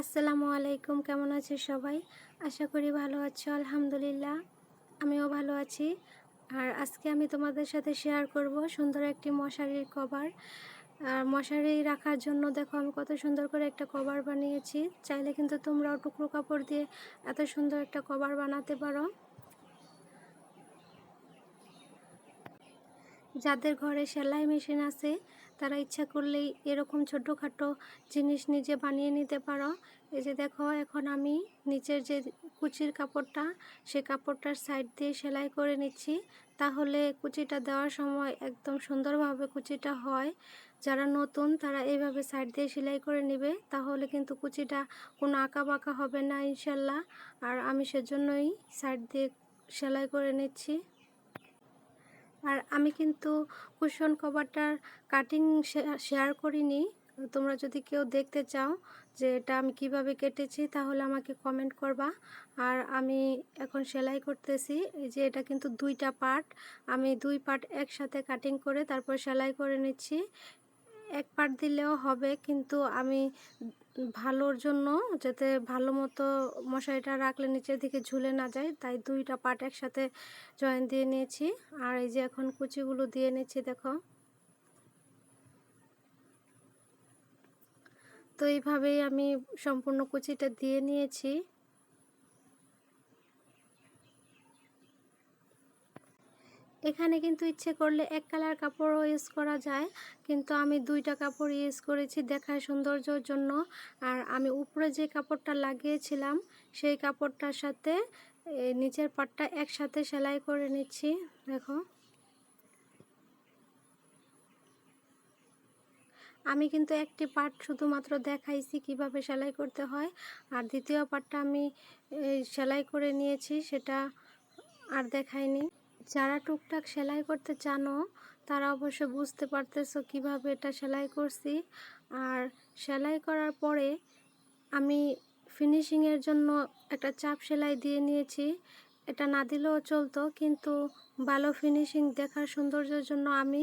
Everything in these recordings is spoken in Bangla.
আসসালামু আলাইকুম, কেমন আছে সবাই? আশা করি ভালো আছো, আলহামদুলিল্লাহ। আমিও ভালো আছি। আর আজকে আমি তোমাদের সাথে শেয়ার করব সুন্দর একটি মশারির কভার আর মশারি রাখার জন্য দেখো, আমি কত সুন্দর করে একটা কভার বানিয়েছি। চাইলে কিন্তু তোমরাও টুকরো কাপড় দিয়ে এত সুন্দর একটা কভার বানাতে পারো। যাদের ঘরে সেলাই মেশিন আছে তারা ইচ্ছা করলেই এরকম ছোটোখাটো জিনিস নিজে বানিয়ে নিতে পারো। এই যে দেখো, এখন আমি নিচের যে কুচির কাপড়টা, সে কাপড়টার সাইড দিয়ে সেলাই করে নিচ্ছি। তাহলে কুচিটা দেওয়ার সময় একদম সুন্দরভাবে কুচিটা হয়। যারা নতুন, তারা এইভাবে সাইড দিয়ে সেলাই করে নেবে। তাহলে কিন্তু কুচিটা কোনো আঁকা বাঁকা হবে না, ইনশাল্লাহ। আর আমি সেজন্যই সাইড দিয়ে সেলাই করে নিচ্ছি। আর আমি কিন্তু কুশন কভারটার কাটিং শেয়ার করিনি। তোমরা যদি কেউ দেখতে চাও যে এটা আমি কীভাবে কেটেছি, তাহলে আমাকে কমেন্ট করবা। আর আমি এখন সেলাই করতেছি, এই যে এটা কিন্তু দুইটা পার্ট আমি দুই পার্ট একসাথে কাটিং করে তারপর সেলাই করে নিচ্ছি। এক পার্ট দিলেও হবে, কিন্তু আমি ভালোর জন্য যাতে ভালো মতো মশারিটা রাখলে নিচের দিকে ঝুলে না যায়, তাই দুইটা পার্ট একসাথে জয়েন দিয়ে নিয়েছি। আর এই যে এখন কুচিগুলো দিয়ে নিচ্ছি, দেখো। তো এইভাবেই আমি সম্পূর্ণ কুচিটা দিয়ে নিয়েছি। এখানে কিন্তু ইচ্ছে করলে এক কালার কাপড়ও ইউজ করা যায়। কিন্তু আমি দুইটা কাপড় ইউজ করেছি দেখার সৌন্দর্যর জন্য। আর আমি উপরে যে কাপড়টা লাগিয়েছিলাম, সেই কাপড়টার সাথে নিচের পাটটা একসাথে সেলাই করে নিচ্ছি। দেখো। আমি কিন্তু একটি পার্ট শুধুমাত্র দেখাইছি কীভাবে সেলাই করতে হয়। আর দ্বিতীয় পার্টটা আমি সেলাই করে নিয়েছি, সেটা আর দেখাইনি। যারা টুকটাক সেলাই করতে চানো তারা অবশ্য বুঝতে পারতেছো কীভাবে এটা সেলাই করছি। আর সেলাই করার পরে আমি ফিনিশিংয়ের জন্য একটা চাপ সেলাই দিয়ে নিয়েছি। এটা না দিলেও চলতো, কিন্তু ভালো ফিনিশিং দেখার সৌন্দর্যের জন্য আমি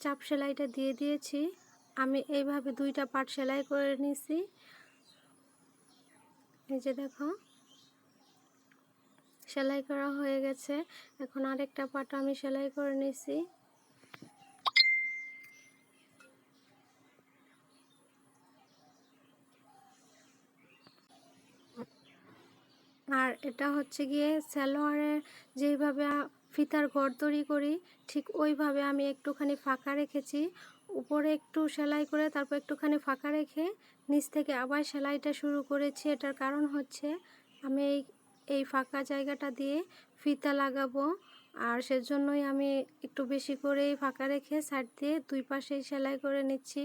চাপ সেলাইটা দিয়ে দিয়েছি। আমি এইভাবে দুইটা পার্ট সেলাই করে নিয়েছি এই যে দেখো। সেলাই করা হয়ে গেছে। এখন আরেকটা পাটা আমি সেলাই করে নিছি। আর এটা হচ্ছে গিয়ে সালোয়ারের যেইভাবে ফিতার ঘর তৈরি করি, ঠিক ওইভাবে আমি একটুখানি ফাঁকা রেখেছি। উপরে একটু সেলাই করে তারপর একটুখানি ফাঁকা রেখে নিচ থেকে আবার সেলাইটা শুরু করেছি। এটার কারণ হচ্ছে আমি এই এই ফাঁকা জায়গাটা দিয়ে ফিতা লাগাবো। আর সেজন্যই আমি একটু বেশি করে ফাঁকা রেখে সাইড দিয়ে দুই পাশেই সেলাই করে নিচ্ছি।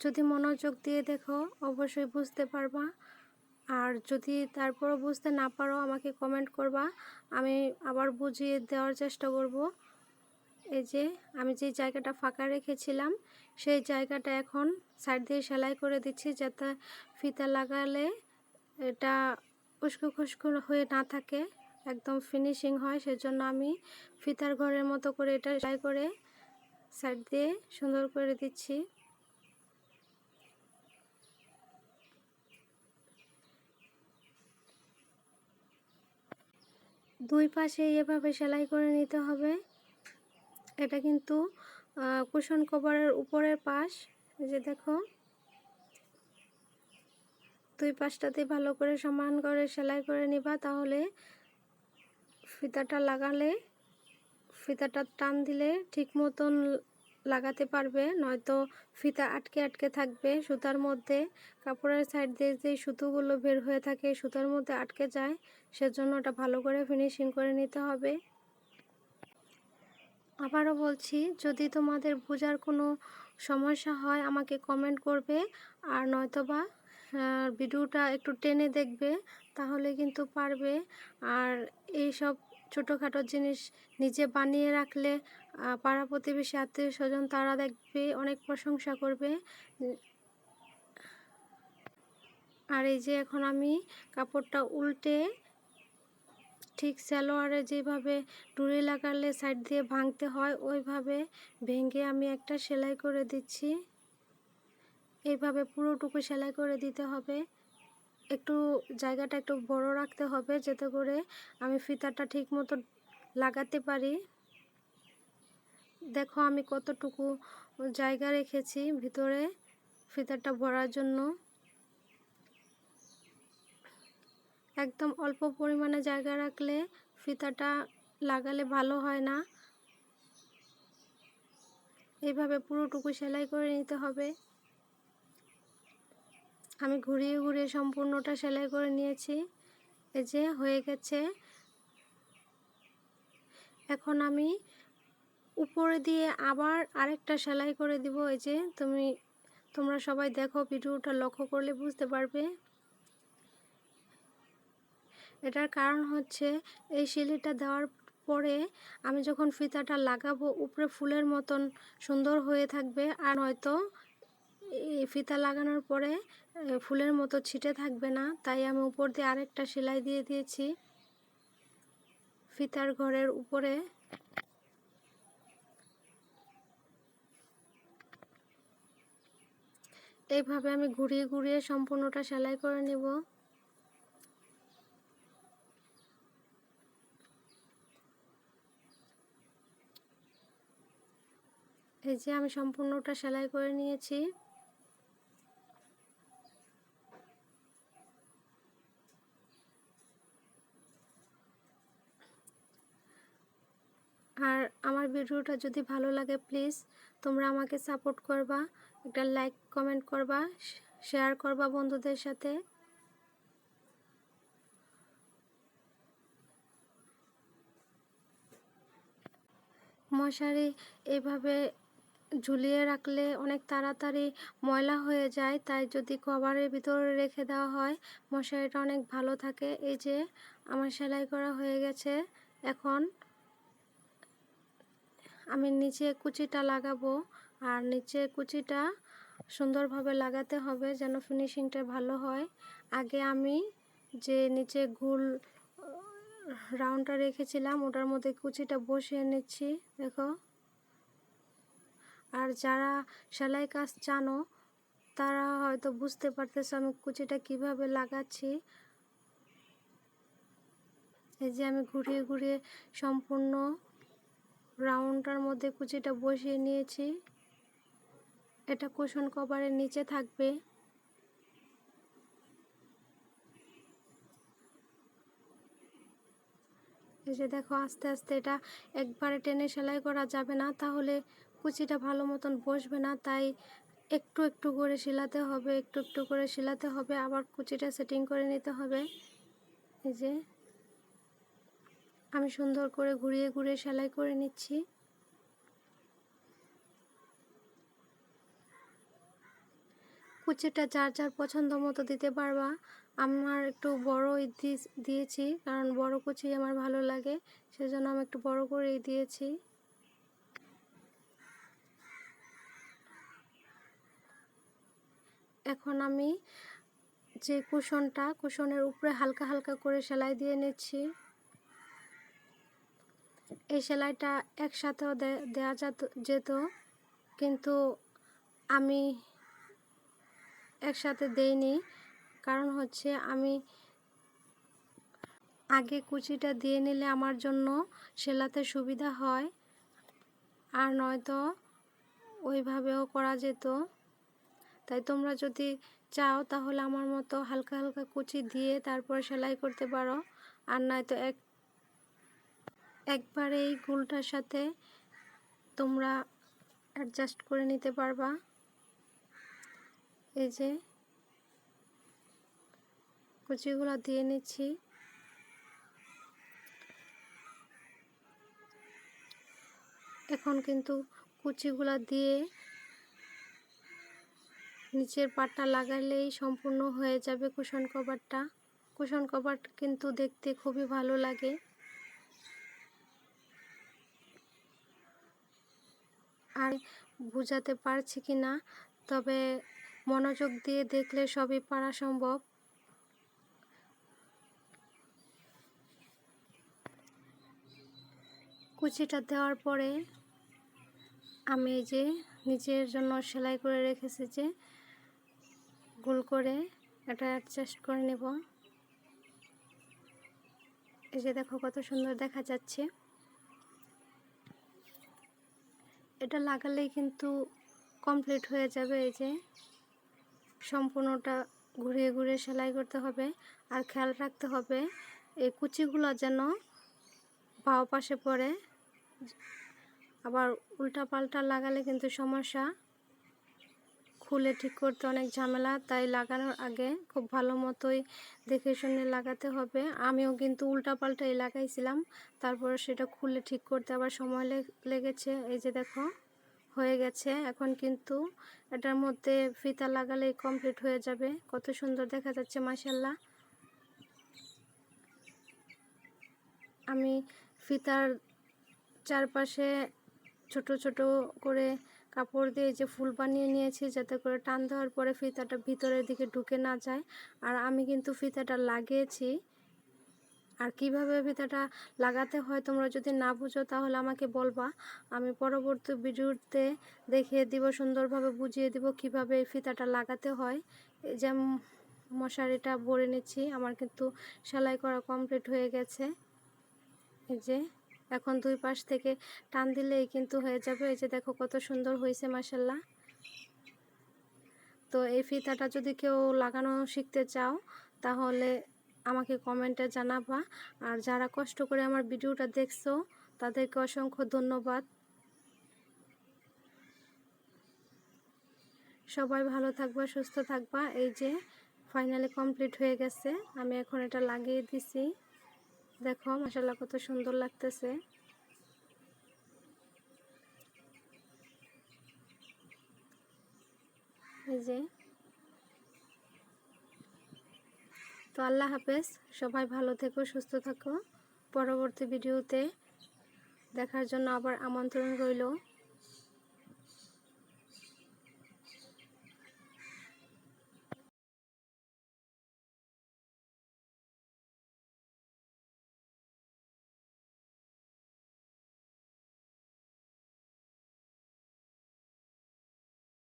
যদি মনোযোগ দিয়ে দেখো, অবশ্যই বুঝতে পারবা। আর যদি তারপরও বুঝতে না পারো, আমাকে কমেন্ট করবা। আমি আবার বুঝিয়ে দেওয়ার চেষ্টা করব। এই যে, আমি যে জায়গাটা ফাঁকা রেখেছিলাম, সেই জায়গাটা এখন সাইড দিয়ে সেলাই করে দিচ্ছি যাতে ফিতা লাগালে এটা উস্কো খুস্কো হয়ে না থাকে, একদম ফিনিশিং হয়, সেজন্য আমি ফিতার ঘরের মতো করে এটা সেলাই করে সাইড দিয়ে সুন্দর করে দিচ্ছি। দুই পাশে এভাবে সেলাই করে নিতে হবে। এটা কিন্তু কুশন কভারের উপরের পাশ যে দেখো। দুই পাশটাতে ভালো করে সমান করে সেলাই করে নিবা, তাহলে ফিতাটা লাগালে, ফিতাটা টান দিলে ঠিক মতন লাগাতে পারবে, নয়তো ফিতা আটকে আটকে থাকবে। সুতার মধ্যে কাপড়ের সাইড দিয়ে যে সুতোগুলো বের হয়ে থাকে, সুতার মধ্যে আটকে যায়, সেজন্য ওটা ভালো করে ফিনিশিং করে নিতে হবে। আবারও বলছি, যদি তোমাদের বোঝার কোনো সমস্যা হয়, আমাকে কমেন্ট করবে, আর নয়তোবা ভিডিওটা একটু টেনে দেখবে, তাহলে কিন্তু পারবে। আর এই সব ছোটোখাটো জিনিস নিজে বানিয়ে রাখলে পাড়া প্রতিবেশী আত্মীয় স্বজন তারা দেখবে, অনেক প্রশংসা করবে। আর এই যে এখন আমি কাপড়টা উল্টে ঠিক সালোয়ারে যেভাবে ডুরি লাগালে সাইড দিয়ে ভাঙতে হয়, ওইভাবে ভেঙে আমি একটা সেলাই করে দিচ্ছি। এইভাবে পুরোটুকু সেলাই করে দিতে হবে। একটু জায়গাটা একটু বড় রাখতে হবে যাতে করে আমি ফিতাটা ঠিক মতো লাগাতে পারি। দেখো আমি কতটুকু জায়গা রেখেছি ভিতরে ফিতাটা ভরার জন্য। একদম অল্প পরিমাণে জায়গা রাখলে ফিতাটা লাগালে ভালো হয় না। এইভাবে পুরোটুকু সেলাই করে নিতে হবে। আমি ঘুরিয়ে ঘুরিয়ে সম্পূর্ণটা সেলাই করে নিয়েছি। এই যে হয়ে গেছে। এখন আমি উপরে দিয়ে আবার আরেকটা সেলাই করে দিব। এই যে তুমি, তোমরা সবাই দেখো, ভিডিওটা লক্ষ্য করলে বুঝতে পারবে। এটার কারণ হচ্ছে এই সিলিটা দেওয়ার পরে আমি যখন ফিতাটা লাগাবো, উপরে ফুলের মতন সুন্দর হয়ে থাকবে। আর হয়তো ফিতা লাগানোর পরে ফুলের মতো ছিটে থাকবে না, তাই আমি উপর দিয়ে আরেকটা সেলাই দিয়ে দিয়েছি। ফিতার ঘরের উপরে এইভাবে আমি ঘুরিয়ে ঘুরিয়ে সম্পূর্ণটা সেলাই করে নেব। এই যে আমি সম্পূর্ণটা সেলাই করে নিয়েছি। আর আমার ভিডিওটা যদি ভালো লাগে প্লিজ তোমরা আমাকে সাপোর্ট করবা, একটা লাইক কমেন্ট করবা শেয়ার করবা বন্ধুদের সাথে। মশারি এইভাবে ঝুলিয়ে রাখলে অনেক তাড়াতাড়ি ময়লা হয়ে যায়, তাই যদি কভারের ভিতরে রেখে দেওয়া হয়, মশারিটা অনেক ভালো থাকে। এই যে আমার সেলাই করা হয়ে গেছে, এখন আমি নিচে কুচিটা লাগাবো আর নিচে কুচিটা সুন্দরভাবে লাগাতে হবে যেন ফিনিশিংটা ভালো হয়। আগে আমি যে নিচে গুল রাউন্ডটা রেখেছিলাম, ওটার মধ্যে কুচিটা বসিয়ে নিচ্ছি, দেখো। আর যারা সেলাই কাজ জানো, তারা হয়তো বুঝতে পারতেছে আমি কুচিটা কীভাবে লাগাচ্ছি। এই যে আমি ঘুরিয়ে ঘুরিয়ে সম্পূর্ণ রাউন্ডটার মধ্যে কুচিটা বসিয়ে নিয়েছি। এটা কুশন কভারের নিচে থাকবে। এই যে দেখো, আস্তে আস্তে এটা একবারে টেনে সেলাই করা যাবে না, তাহলে কুচিটা ভালো মতন বসবে না, তাই একটু একটু করে শিলাতে হবে, একটু একটু করে শিলাতে হবে, আবার কুচিটা সেটিং করে নিতে হবে। এই যে আমি সুন্দর করে ঘুরিয়ে ঘুরিয়ে সেলাই করে নিচ্ছি। কুচিটা যার যার পছন্দ মতো দিতে পারবা। আমার একটু বড় দিয়েছি, কারণ বড় কুচি আমার ভালো লাগে, সেজন্য আমি একটু বড় করেই দিয়েছি। এখন আমি যে কুশনটা, কুশনের উপরে হালকা হালকা করে সেলাই দিয়ে নিচ্ছি। এই সেলাইটা একসাথেও দেওয়া যেত। কিন্তু আমি একসাথে দেইনি। কারণ হচ্ছে আমি আগে কুচিটা দিয়ে নিলে আমার জন্য সেলাতে সুবিধা হয়। আর নয়তো ওইভাবেও করা যেত। তাই তোমরা যদি চাও তাহলে আমার মতো হালকা হালকা কুচি দিয়ে তারপর সেলাই করতে পারো। আর নয়তো এক একবারে এই গুলটার সাথে তোমরা অ্যাডজাস্ট করে নিতে পারবা। এই যে কুচিগুলো দিয়ে নিচ্ছি। এখন কিন্তু কুচিগুলা দিয়ে নিচের পাটটা লাগালেই সম্পূর্ণ হয়ে যাবে কুশন কভারটা কুশন কভার কিন্তু দেখতে খুবই ভালো লাগে। আর বুঝাতে পারছি কি না, তবে মনোযোগ দিয়ে দেখলে সবই পারা সম্ভব। কুচিটা দেওয়ার পরে আমি এই যে নিচের জন্য সেলাই করে রেখেছি যে গোল করে এটা অ্যাডজাস্ট করে নেব। এই যে দেখো কত সুন্দর দেখা যাচ্ছে। এটা লাগালেই কিন্তু কমপ্লিট হয়ে যাবে এই যে সম্পূর্ণটা ঘুরিয়ে ঘুরিয়ে সেলাই করতে হবে। আর খেয়াল রাখতে হবে, এই কুচিগুলো যেন বাও পাশে পড়ে। আবার উল্টা পাল্টা লাগালে কিন্তু সমস্যা। খুলে ঠিক করতে অনেক ঝামেলা, তাই লাগানোর আগে খুব ভালো মতোই দেখে শুনে লাগাতে হবে। আমিও কিন্তু উল্টা পাল্টাই লাগাইছিলাম, তারপরে সেটা খুলে ঠিক করতে আবার সময় লেগেছে। এই যে দেখো, হয়ে গেছে। এখন কিন্তু এটার মধ্যে ফিতা লাগালেই কমপ্লিট হয়ে যাবে। কত সুন্দর দেখা যাচ্ছে মাসাল্লাহ আমি ফিতার চারপাশে ছোট ছোট করে কাপড় দিয়ে যে ফুল বানিয়ে নিয়েছি যাতে করে টান দেওয়ার পরে ফিতাটা ভিতরের দিকে ঢুকে না যায়। আর আমি কিন্তু ফিতাটা লাগিয়েছি। আর কীভাবে ফিতাটা লাগাতে হয় তোমরা যদি না বুঝো তাহলে আমাকে বলবা। আমি পরবর্তী ভিডিওতে দেখিয়ে দিব, সুন্দরভাবে বুঝিয়ে দিব কীভাবে এই ফিতাটা লাগাতে হয়। যে মশারিটা ভরে নিচ্ছি, আমার কিন্তু সেলাই করা কমপ্লিট হয়ে গেছে। এই যে এখন দুই পাশ থেকে টান দিলেই কিন্তু হয়ে যাবে। এই যে দেখো কত সুন্দর হয়েছে মাসাল্লাহ তো এই ফিতাটা যদি কেউ লাগানো শিখতে চাও, তাহলে আমাকে কমেন্টে জানাবা। আর যারা কষ্ট করে আমার ভিডিওটা দেখছ, তাদেরকে অসংখ্য ধন্যবাদ। সবাই ভালো থাকবা, সুস্থ থাকবা। এই যে ফাইনালি কমপ্লিট হয়ে গেছে। আমি এখন এটা লাগিয়ে দিছি। দেখো মশালা কত সুন্দর লাগতেছে। এই যে। তো আল্লাহ হাফেজ, সবাই ভালো থেকো, সুস্থ থাকো। পরবর্তী ভিডিওতে দেখার জন্য আবার আমন্ত্রণ রইল।